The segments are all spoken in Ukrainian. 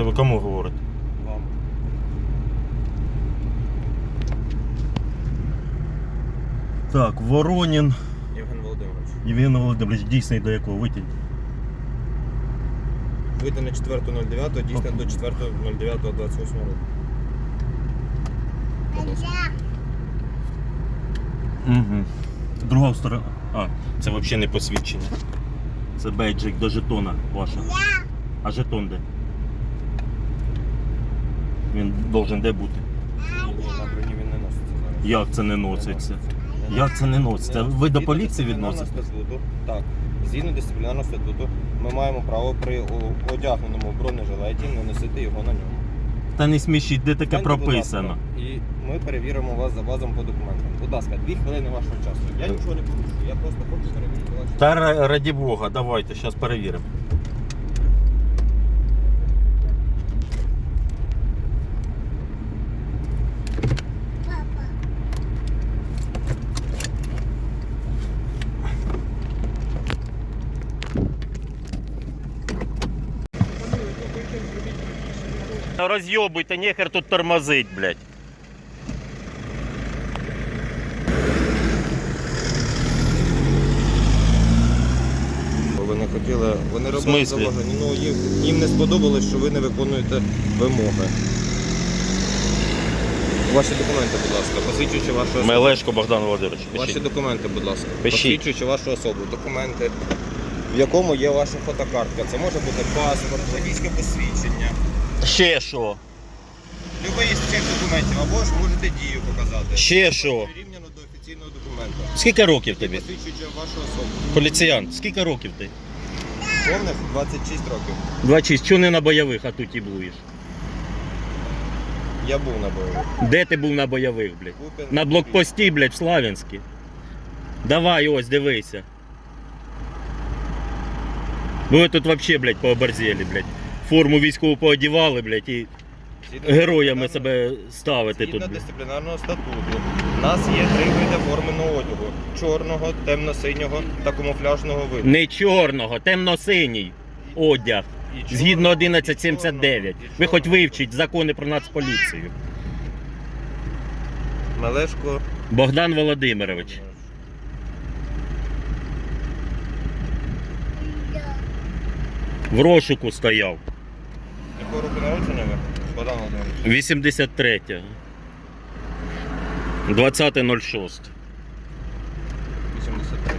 Це ви кому говорите? Вам. Так, Воронін Євген Володимирович. Євген Володимирович, дійсний до якого витягнь. Вийде на 4.09, дійсно до 4.09.28 року. Угу. Друга сторона. А, це взагалі не посвідчення. Це бейджик до жетона ваша. А жетон де? Він должен де бути? На броні він не носиться зараз. Як це не носиться? Як це не носиться? Ви до поліції відносите? статуту, Так. Згідно дисциплінарного статуту, ми маємо право при о- одягненому бронежилеті не носити його на ньому. Та не смішіть, де таке Станьте, будь прописано. ласка, І ми перевіримо вас за базом по документам. Будь ласка, дві хвилини вашого часу. Я нічого не порушую, я просто хочу перевірити ваші. Та ра- раді Бога, давайте, зараз перевіримо. Та роз'єбуйте, нехер тут тормозить, блядь. Ви не хотіли, вони робили смислі? зауваження. Ну, їм, їм не сподобалось, що ви не виконуєте вимоги. Ваші документи, будь ласка, посвідчуючи вашу особу. Мелешко Богдан Володимирович. Ваші пишіть. документи, будь ласка. Пишіть. Посвідчуючи вашу особу. Документи, в якому є ваша фотокартка. Це може бути паспорт, водійське посвідчення. Ще що? Любий із цих документів, або ж можете дію показати. Ще що? Прирівняно до офіційного документа. Скільки років тобі? посвідчуючи вашу особу. Поліціян, скільки років ти? Повних 26 років. 26. Чого не на бойових, а тут і блуєш? Я був на бойових. Де ти був на бойових, блядь? Купін- На блокпості, блядь, в Славянській. Давай, ось, дивися. Ви тут вообще, блядь, пооборзели, блядь. Форму військову поодівали, блядь, і Згідно героями дисциплінарного- себе Згідно тут. блядь. дисциплінарного статуту. У нас є три види форменого одягу: чорного, темно-синього та камуфляжного виду. Не чорного, темно-синій одяг. І чор- Згідно і 1179. чорного, і Ви хоч чорного. вивчіть закони про нацполіцію. Мелешко. Богдан Володимирович. В розшуку стояв. Якого року народження ви? Богдан Володимирович. 83. 20.06. 83.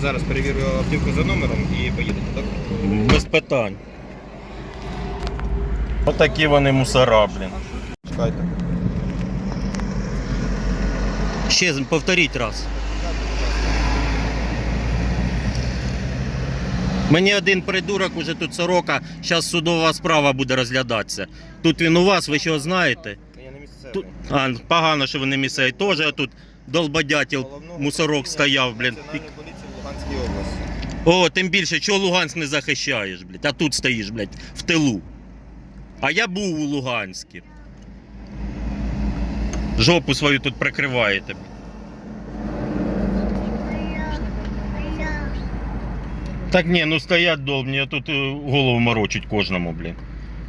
Зараз перевірю автівку за номером і поїдете, так? Без питань. Отакі вони мусора, блін. Чекайте. Ще повторіть раз. Мені один придурок уже тут сорока, зараз судова справа буде розглядатися. Тут він у вас, ви що знаєте? Я не місцевий. Тут, а, погано, що ви не місцеві. Теж тут Головного мусорок стояв, блін. Луганській області. О, тим більше, чого Луганськ не захищаєш, блядь, а тут стоїш, блядь, в тилу. А я був у Луганську. Жопу свою тут прикриваєте. Так ні, ну стоять долбні, а тут е, голову морочить кожному, блін.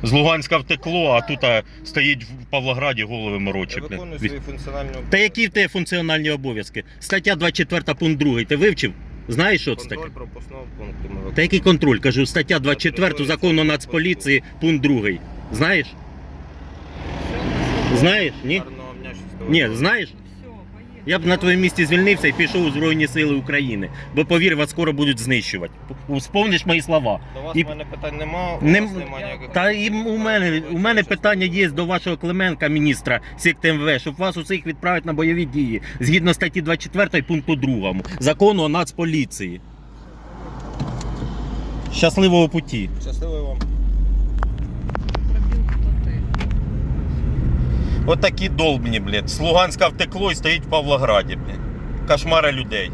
З Луганська втекло, а тут а, стоїть в Павлограді голови Я морочить, виконую свої функціональні Та які в тебе функціональні обов'язки? Стаття 24 пункт 2. Ти вивчив? Знаєш, що це таке? контроль пропускного пункту ми. Та який контроль? Кажу, стаття 24 закону Нацполіції, пункт 2. Знаєш? Знаєш? Ні? Гарного дня, щасливого Ні, дня. знаєш? Я б на твоєму місці звільнився і пішов у Збройні Сили України. Бо повір, вас скоро будуть знищувати. Вспомниш мої слова. До вас І- мене питань нема, у Нем- вас немає ніяких... Та і у мене, у мене питання є до вашого Клименка, міністра СІКТМВ, щоб вас усіх відправити на бойові дії згідно статті 24 пункту 2 закону о Нацполіції. Щасливого путі. Щасливої вам. От долбні, блядь. З Луганська втекло і стоїть в Павлограді, блядь. Кошмара людей.